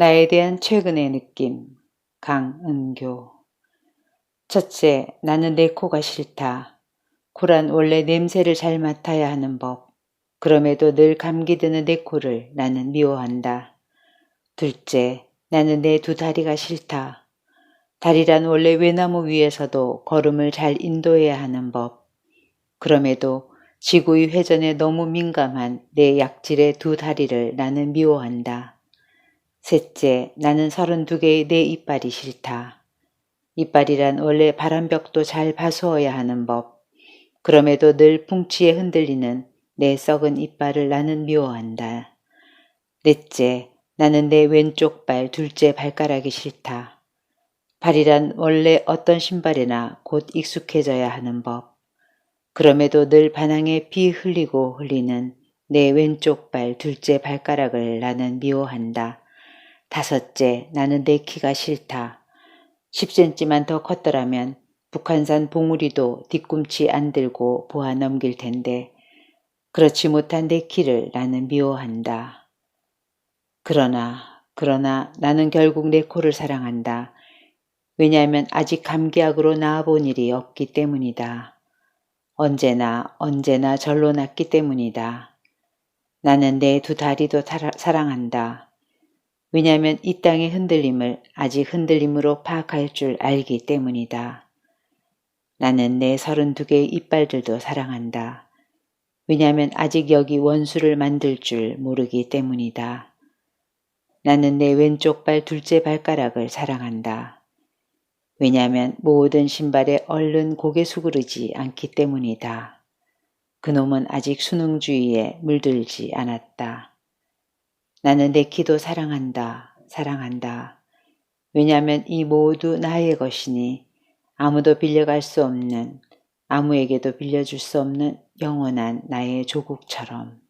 나에 대한 최근의 느낌. 강은교. 첫째, 나는 내 코가 싫다. 코란 원래 냄새를 잘 맡아야 하는 법. 그럼에도 늘 감기 드는 내 코를 나는 미워한다. 둘째, 나는 내 두 다리가 싫다. 다리란 원래 외나무 위에서도 걸음을 잘 인도해야 하는 법. 그럼에도 지구의 회전에 너무 민감한 내 약질의 두 다리를 나는 미워한다. 셋째, 나는 서른두 개의 내 이빨이 싫다. 이빨이란 원래 바람벽도 잘 봐수어야 하는 법. 그럼에도 늘 풍치에 흔들리는 내 썩은 이빨을 나는 미워한다. 넷째, 나는 내 왼쪽 발 둘째 발가락이 싫다. 발이란 원래 어떤 신발에나 곧 익숙해져야 하는 법. 그럼에도 늘 반항에 피 흘리고 흘리는 내 왼쪽 발 둘째 발가락을 나는 미워한다. 다섯째, 나는 내 키가 싫다. 10cm만 더 컸더라면 북한산 봉우리도 뒤꿈치 안 들고 보아 넘길 텐데 그렇지 못한 내 키를 나는 미워한다. 그러나 그러나 나는 결국 내 코를 사랑한다. 왜냐하면 아직 감기약으로 나아본 일이 없기 때문이다. 언제나 언제나 절로 났기 때문이다. 나는 내 두 다리도 사랑한다. 왜냐하면 이 땅의 흔들림을 아직 흔들림으로 파악할 줄 알기 때문이다. 나는 내 서른두 개의 이빨들도 사랑한다. 왜냐하면 아직 여기 원수를 만들 줄 모르기 때문이다. 나는 내 왼쪽 발 둘째 발가락을 사랑한다. 왜냐하면 모든 신발에 얼른 고개 수그르지 않기 때문이다. 그놈은 아직 수능주의에 물들지 않았다. 나는 내 키도 사랑한다. 사랑한다. 왜냐하면 이 모두 나의 것이니 아무도 빌려갈 수 없는 아무에게도 빌려줄 수 없는 영원한 나의 조국처럼